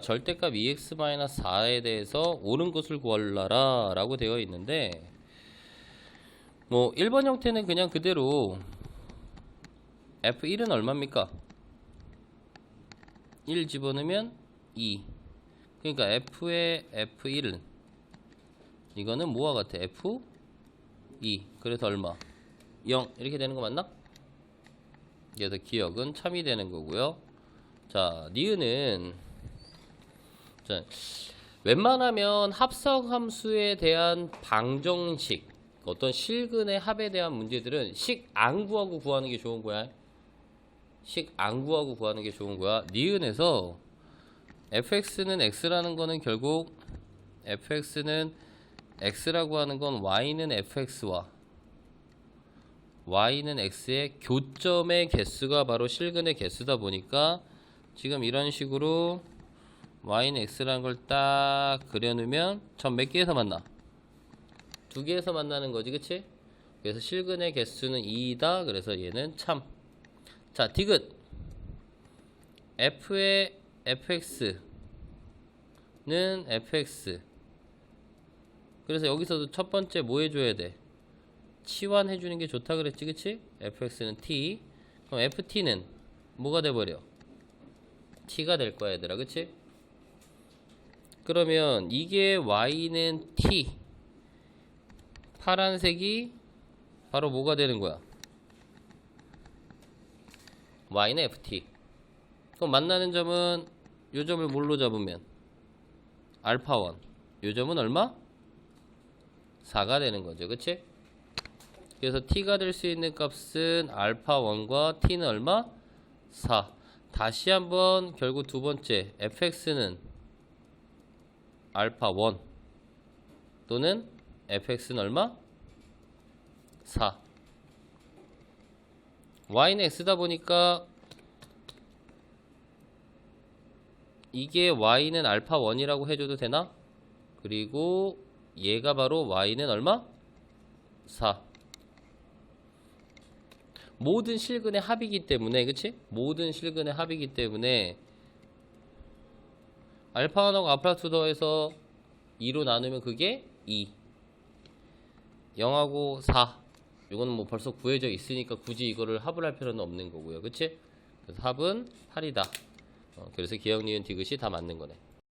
절대값 2x-4에 대해서 옳은 것을 구하라 라고 되어 있는데 뭐 1번 형태는 그냥 그대로 f1은 얼마입니까? 1 집어넣으면 2 그러니까 f의 f1은 이거는 뭐와 같아? f2 그래서 얼마? 0 이렇게 되는 거 맞나? 그래서 기억은 참이 되는 거고요 자 니은은 자, 웬만하면 합성 함수에 대한 방정식 어떤 실근의 합에 대한 문제들은 식 안 구하고 구하는 게 좋은 거야. 식 안 구하고 구하는 게 좋은 거야. 니은에서 fx는 x라는 거는 결국 fx는 x라고 하는 건 y는 fx와 y는 x의 교점의 개수가 바로 실근의 개수다 보니까 지금 이런 식으로 y는 x라는 걸 딱 그려놓으면 전 몇 개에서 만나? 두 개에서 만나는 거지 그치? 그래서 실근의 개수는 2이다 그래서 얘는 참. 자 디귿 f의 fx는 fx 그래서 여기서도 첫 번째 뭐 해줘야 돼? 치환해 주는 게 좋다 그랬지 그치? fx는 t 그럼 ft는 뭐가 돼버려? t가 될 거야 얘들아 그치? 그러면 이게 y는 t 파란색이 바로 뭐가 되는 거야? y는 ft 그럼 만나는 점은 요 점을 뭘로 잡으면 알파 1. 요 점은 얼마? 4가 되는 거죠. 그치? 그래서 t가 될 수 있는 값은 알파 1과 t는 얼마? 4. 다시 한번 결국 두 번째 fx는 알파 1 또는 fx는 얼마? 4. y는 x다 보니까 이게 y는 알파 1이라고 해줘도 되나? 그리고 얘가 바로 y는 얼마? 4 모든 실근의 합이기 때문에 그치? 모든 실근의 합이기 때문에 알파 1하고 알파 2 더해서 2로 나누면 그게 2 0하고 4 이거는 뭐 벌써 구해져 있으니까 굳이 이거를 합을 할 필요는 없는 거고요. 그치? 그래서 합은 8이다. 어, 그래서 기억, 니은, 디귿이 다 맞는 거네